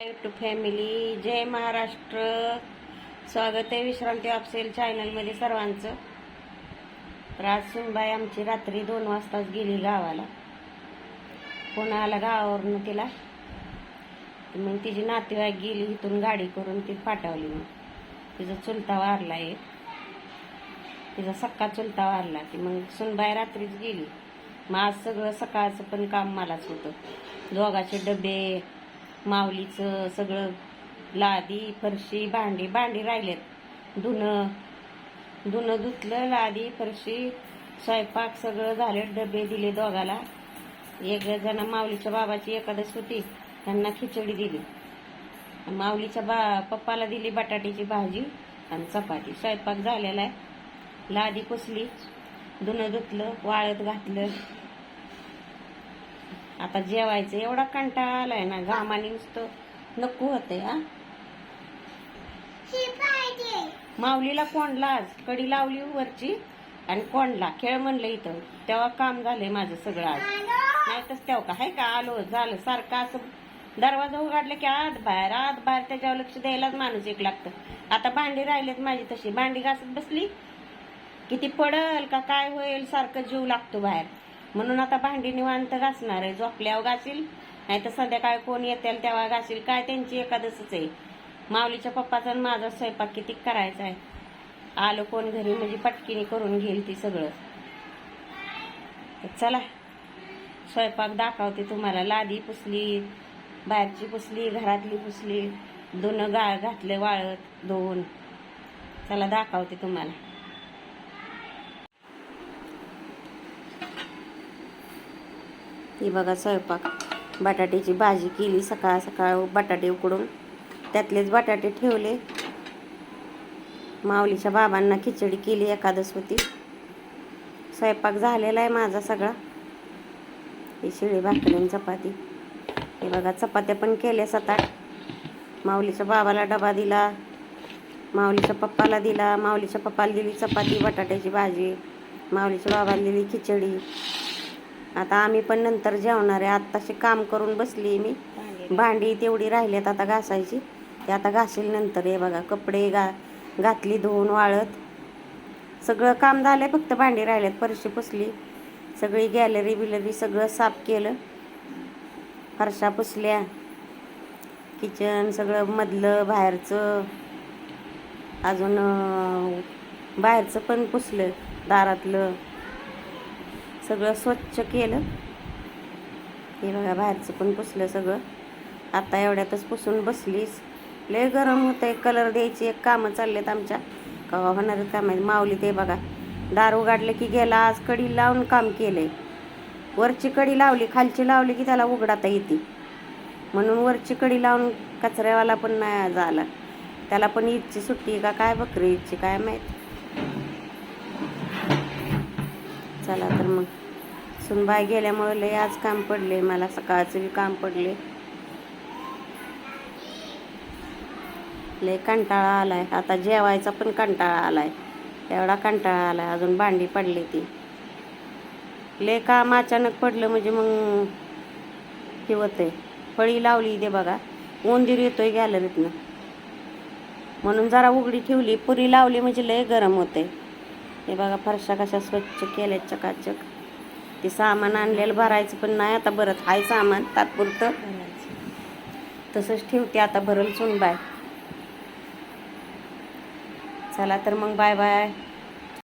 To family जय महाराष्ट्र. स्वागत आहे विश्रांती ऑप्सेल चॅनलमध्ये सर्वांचं. तर आज सुनबाई आमची रात्री दोन वाजताच गेली गावाला. पुन्हा आला गावावरून तिला? मग तिची नातेवाईक गेली इथून गाडी करून ती पाठवली मग. तिचा चुलता वारला एक. तिचा सक्का चुलता वारला ती मग सुनबाई रात्रीच गेली. मग आज सगळं सकाळचं पण काम मलाच होतं. दोघाचे डबे माऊलीचं सगळं लादी फरशी भांडी भांडी राहिलेत. धुणं धुणं धुतलं लादी फरशी स्वयंपाक सगळं झाले डबे दिले दोघाला. एक जण माऊलीच्या बाबाची एकादश होती त्यांना खिचडी दिली. माऊलीच्या बा पप्पाला दिली बटाट्याची भाजी आणि चपाती. स्वयंपाक झालेला आहे. लादी पुसली धुणं धुतलं वाळत घातलं. आता जेवायचं एवढा कंटाळा आलाय ना घामाने नुसतं नको होतंय हा. माऊलीला कोंडला आज कडी लावली वरची आणि कोंडला खेळ म्हणलं इथं. तेव्हा काम झालंय माझं सगळं आज. नाही तर तेव्हा का हाय का आलो झालं सारखं असं दरवाजा उघडला की आत बाहेर आत बाहेर त्याच्यावर लक्ष द्यायलाच माणूस एक लागतं. आता भांडी राहिलेत माझी तशी. भांडी घासत बसली किती पडल का काय होईल सारखं जीव लागतो बाहेर. म्हणून आता भांडी निवांत घासणार आहे. झोपल्यावर घासील नाही तर संध्याकाळी कोण येतील तेव्हा घासील. काय त्यांची एकादसच आहे. माऊलीच्या पप्पाचा आणि माझा स्वयंपाक किती करायचा आहे. आलं कोण घरी म्हणजे पटकीने करून घेईल ती सगळं. चला स्वयंपाक दाखवते तुम्हाला. लादी पुसली बाहेरची पुसली घरातली पुसली दोन गाळ घातले वाळत दोन. चला दाखवते तुम्हाला. ही बघा स्वयंपाक. बटाट्याची भाजी केली सकाळ सकाळ बटाटे उकडून. त्यातलेच बटाटे ठेवले. माऊलीच्या बाबांना खिचडी केली एकादश होती स्वयंपाक झालेला आहे माझा सगळा. ही शिळी भाकरी आणि चपाती. हे बघा चपात्या पण केल्या सात आठ माऊलीच्या बाबाला डबा दिला. माऊलीच्या पप्पाला दिला. माऊलीच्या पप्पाला दिली चपाती बटाट्याची भाजी. माऊलीच्या बाबाला दिली खिचडी. आता आम्ही पण नंतर जेवणार आहे. आत्ताशी काम करून बसली मी. भांडी. तेवढी राहिल्यात आता घासायची. ते आता घासील नंतर हे बघा कपडे गा घातली धुवून वाळत. सगळं काम झालंय फक्त भांडी राहिल्यात फरशी पुसली. सगळी गॅलरी बिलरी सगळं साफ केलं. फरशा पुसल्या. किचन सगळं मधलं बाहेरचं. अजून बाहेरचं पण पुसलं दारातलं. सगळं स्वच्छ केलं. हे बघा बाहेरचं पण पुसलं सगळं. आता एवढ्यातच पुसून बसलीस. लय गरम होत आहे कलर द्यायची एक कामं चाललेत आमच्या. कवा होणार काम आहे माऊली ते बघा. दार उघडलं की गेला आज कडी लावून काम केलंय. वरची कडी लावली खालची लावली की त्याला उघडाता येते. म्हणून वरची कडी लावून कचऱ्यावाला पण नाही झाला. त्याला पण ईदची सुट्टी का? काय बकरी ईदची काय माहीत? चला तर मग. सुनबाई गेल्यामुळे लय आज काम पडले मला सकाळचं बी काम पडले. लय कंटाळा आलाय. आता जेवायचा पण कंटाळा आलाय. एवढा कंटाळा आलाय. अजून भांडी पडली ती. लय काम अचानक पडलं म्हणजे मग हे होतंय. फळी लावली ते बघा. उंदीर येतोय गॅलरीतनं. म्हणून जरा उघडी ठेवली. पुरी लावली म्हणजे लय गरम होते हे बघा फरशा कशा स्वच्छ केल्या चकाचक. ते सामान आणलेलं भरायचं पण नाही आता भरत आहे सामान तात्पुरतं. तसंच ठेवते आता भरल चुन बाय चला तर मग बाय बाय.